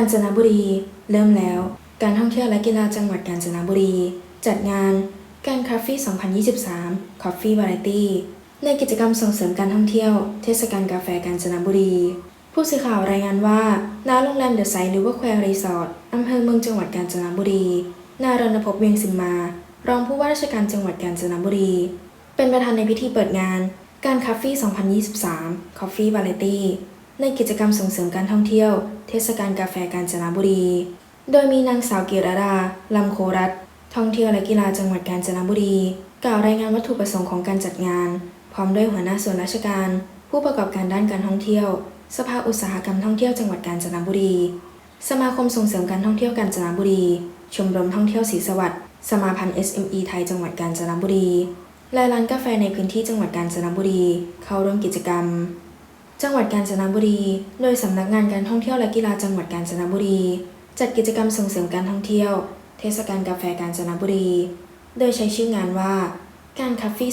าญจนบุรี เริ่มแล้ว การท่องเที่ยวและกีฬาจังหวัดกาญจนบุรี จัดงานการคาเฟ่2023 Coffee Variety ในกิจกรรมส่งเสริมการท่องเที่ยว เทศกาลกาแฟกาญจนบุรี ผู้สื่อข่าวรายงานว่าณโรงแรมเดอะไซด์หรือว่าแควร์รีสอร์ทอำเภอเมืองจังหวัดกาญจนบุรี นายรณพบเวียงสิมมา รองผู้ว่าราชการจังหวัดกาญจนบุรี เป็นประธานในพิธีเปิดงาน การคาเฟ่2023 Coffee Variety ในกิจกรรมส่งเสริมการท่องเที่ยว เทศกาลกาแฟกาญจนบุรี โดยมีนางสาวกิรดาลำโครัตท่องเที่ยวและกีฬาจังหวัดกาญจนบุรี กล่าวรายงานวัตถุประสงค์ของการจัดงาน พร้อมด้วยหัวหน้าส่วนราชการ ผู้ประกอบการด้านการท่องเที่ยว สภาอุตสาหกรรมท่องเที่ยวจังหวัดกาญจนบุรี สมาคมส่งเสริมการท่องเที่ยวกาญจนบุรี ชมรมท่องเที่ยวศรีสวัสดิ์สมาพันธ์ SME ไทยจังหวัดกาญจนบุรีและร้านกาแฟในพื้นที่จังหวัดกาญจนบุรี เข้าร่วมกิจกรรม จังหวัดกาญจนบุรี โดยสำนักงานการท่องเที่ยวและกีฬาจังหวัดกาญจนบุรี จัดกิจกรรมส่งเสริมการท่องเที่ยว เทศกาลกาแฟกาญจนบุรี โดยใช้ชื่องานว่าการคาเฟ่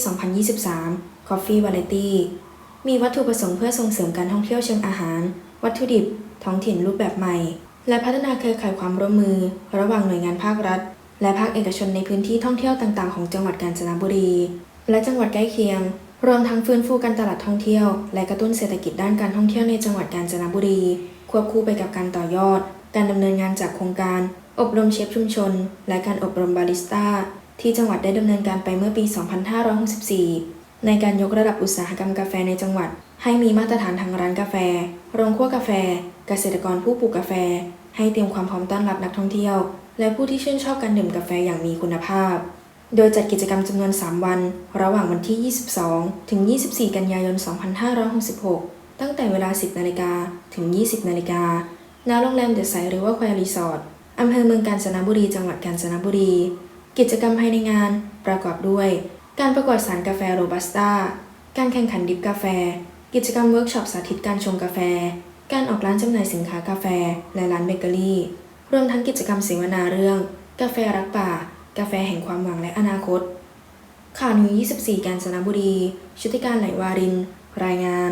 2023 Coffee Variety มีวัตถุประสงค์เพื่อส่งเสริมการท่องเที่ยวเชิงอาหาร วัตถุดิบ ท้องถิ่นรูปแบบใหม่ และพัฒนาเครือข่ายความร่วมมือ ระหว่างหน่วยงานภาครัฐ และภาคเอกชนในพื้นที่ท่องเที่ยวต่างๆ ของจังหวัดกาญจนบุรี และจังหวัดใกล้เคียง รวมทั้งฟื้นฟูการตลาดท่องเที่ยว และกระตุ้นเศรษฐกิจด้านการท่องเที่ยวในจังหวัดกาญจนบุรี ควบคู่ไปกับการต่อยอด การดำเนินงานจากโครงการ อบรมเชฟชุมชน และการอบรมบาริสต้า ที่จังหวัดได้ดำเนินการไปเมื่อปี 2564 ในการยกระดับอุตสาหกรรมกาแฟในจังหวัด ให้มีมาตรฐานทางร้านกาแฟ โรงคั่วกาแฟ เกษตรกรผู้ปลูกกาแฟ ให้เตรียมความพร้อมต้อนรับนักท่องเที่ยว และผู้ที่ชื่นชอบการดื่มกาแฟอย่างมีคุณภาพ โดยจัดกิจกรรมจำนวน 3 วัน ระหว่างวันที่ 22 ถึง 24 กันยายน 2566 ตั้งแต่เวลา 10 นาฬิกาถึง 20 นาฬิกาณโรงแรมเดอะไซด์หรือว่าแควร์รีสอร์ทอำเภอเมืองกาญจนบุรี จังหวัดกาญจนบุรี กิจกรรมภายในงานประกอบด้วย การประกวดสารกาแฟโรบัสต้า การแข่งขันดิฟกาแฟ กิจกรรมเวิร์กช็อปสาธิตการชงกาแฟ การออกร้านจำหน่ายสินค้ากาแฟ และร้านเบเกอรี่ รวมทั้งกิจกรรมเสวนาเรื่อง กาแฟรักป่า กาแฟแห่งความหวังและอนาคต ข่าวนิว24 กาญจนบุรี ชุติการไหลวาริน รายงาน